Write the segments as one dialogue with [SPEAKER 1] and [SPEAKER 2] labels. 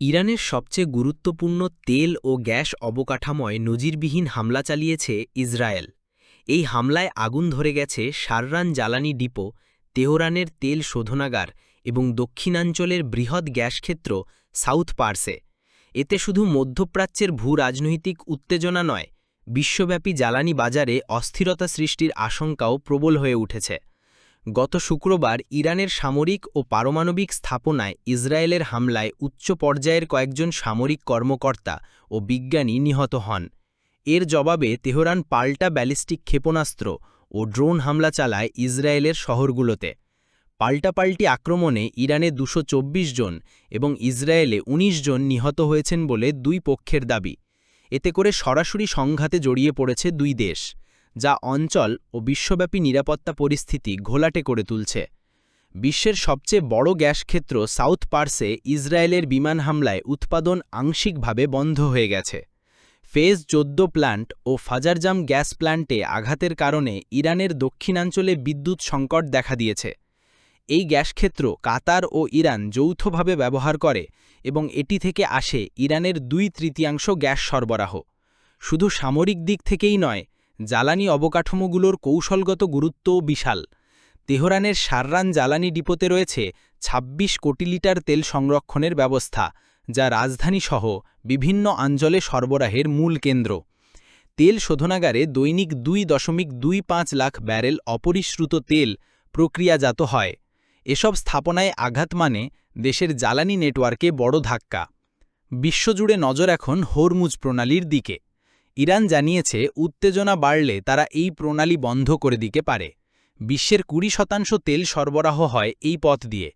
[SPEAKER 1] ইরানের সবচেয়ে গুরুত্বপূর্ণ তেল ও গ্যাস অবকাঠামোয় নজিরবিহীন হামলা চালিয়েছে ইসরায়েল। এই হামলায় আগুন ধরে গেছে সাররান জ্বালানি ডিপো, তেহরানের তেল শোধনাগার এবং দক্ষিণাঞ্চলের বৃহৎ গ্যাসক্ষেত্র সাউথ পার্সে। এতে শুধু মধ্যপ্রাচ্যের ভূ রাজনৈতিক উত্তেজনা নয়, বিশ্বব্যাপী জ্বালানি বাজারে অস্থিরতা সৃষ্টির আশঙ্কাও প্রবল হয়ে উঠেছে। গত শুক্রবার ইরানের সামরিক ও পারমাণবিক স্থাপনায় ইসরায়েলের হামলায় উচ্চ পর্যায়ের কয়েকজন সামরিক কর্মকর্তা ও বিজ্ঞানী নিহত হন। এর জবাবে তেহরান পাল্টা ব্যালিস্টিক ক্ষেপণাস্ত্র ও ড্রোন হামলা চালায় ইসরায়েলের শহরগুলোতে। পাল্টাপাল্টি আক্রমণে ইরানে দুশো জন এবং ইসরায়েলে ১৯ জন নিহত হয়েছেন বলে দুই পক্ষের দাবি। এতে করে সরাসরি সংঘাতে জড়িয়ে পড়েছে দুই দেশ। যা অঞ্চল ও বিশ্বব্যাপী নিরাপত্তা পরিস্থিতি ঘোলাটে করে তুলছে। বিশ্বের সবচেয়ে বড় গ্যাসক্ষেত্র সাউথ পার্সে ইসরায়েলের বিমান হামলায় উৎপাদন আংশিকভাবে বন্ধ হয়ে গেছে। ফেজ চোদ্দ প্ল্যান্ট ও ফাজারজাম গ্যাস প্ল্যান্টে আঘাতের কারণে ইরানের দক্ষিণাঞ্চলে বিদ্যুৎ সংকট দেখা দিয়েছে। এই গ্যাসক্ষেত্র কাতার ও ইরান যৌথভাবে ব্যবহার করে এবং এটি থেকে আসে ইরানের দুই তৃতীয়াংশ গ্যাস সরবরাহ। শুধু সামরিক দিক থেকেই নয় জ্বালানি অবকাঠামোগুলোর কৌশলগত গুরুত্বও বিশাল। তেহরানের সাররান জ্বালানি ডিপোতে রয়েছে ২৬ কোটি লিটার তেল সংরক্ষণের ব্যবস্থা, যা রাজধানীসহ বিভিন্ন অঞ্চলে সরবরাহের মূল কেন্দ্র। তেল শোধনাগারে দৈনিক দুই দশমিক দুই পাঁচ লাখ ব্যারেল অপরিশ্রুত তেল প্রক্রিয়াজাত হয়। এসব স্থাপনায় আঘাত মানে দেশের জ্বালানি নেটওয়ার্কে বড় ধাক্কা। বিশ্বজুড়ে নজর এখন হরমুজ প্রণালীর দিকে। ইরান জানিয়েছে, উত্তেজনা বাড়লে তারা এই প্রণালী বন্ধ করে দিতে পারে। বিশ্বের কুড়ি শতাংশ তেল সরবরাহ হয় এই পথ দিয়ে।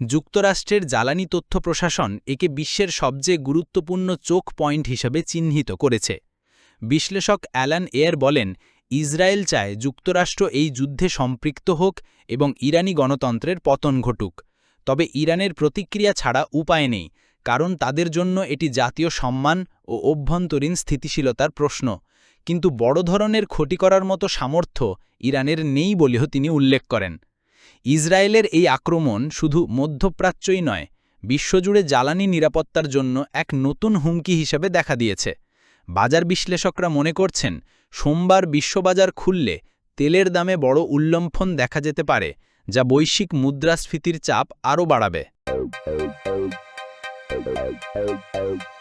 [SPEAKER 1] যুক্তরাষ্ট্রের জ্বালানি তথ্য প্রশাসন একে বিশ্বের সবচেয়ে গুরুত্বপূর্ণ চোখ পয়েন্ট হিসেবে চিহ্নিত করেছে। বিশ্লেষক অ্যালান এয়ার বলেন, ইসরায়েল চায় যুক্তরাষ্ট্র এই যুদ্ধে সম্পৃক্ত হোক এবং ইরানি গণতন্ত্রের পতন ঘটুক। তবে ইরানের প্রতিক্রিয়া ছাড়া উপায় নেই। কারণ তাদের জন্য এটি জাতীয় সম্মান ও অভ্যন্তরীণ স্থিতিশীলতার প্রশ্ন। কিন্তু বড় ধরনের ক্ষতি করার মতো সামর্থ্য ইরানের নেই বলেও তিনি উল্লেখ করেন। ইসরায়েলের এই আক্রমণ শুধু মধ্যপ্রাচ্যই নয়, বিশ্বজুড়ে জ্বালানি নিরাপত্তার জন্য এক নতুন হুমকি হিসেবে দেখা দিয়েছে। বাজার বিশ্লেষকরা মনে করছেন, সোমবার বিশ্ববাজার খুললে তেলের দামে বড় উল্লম্ফন দেখা যেতে পারে, যা বৈশ্বিক মুদ্রাস্ফীতির চাপ আরও বাড়াবে।
[SPEAKER 2] Oh, oh.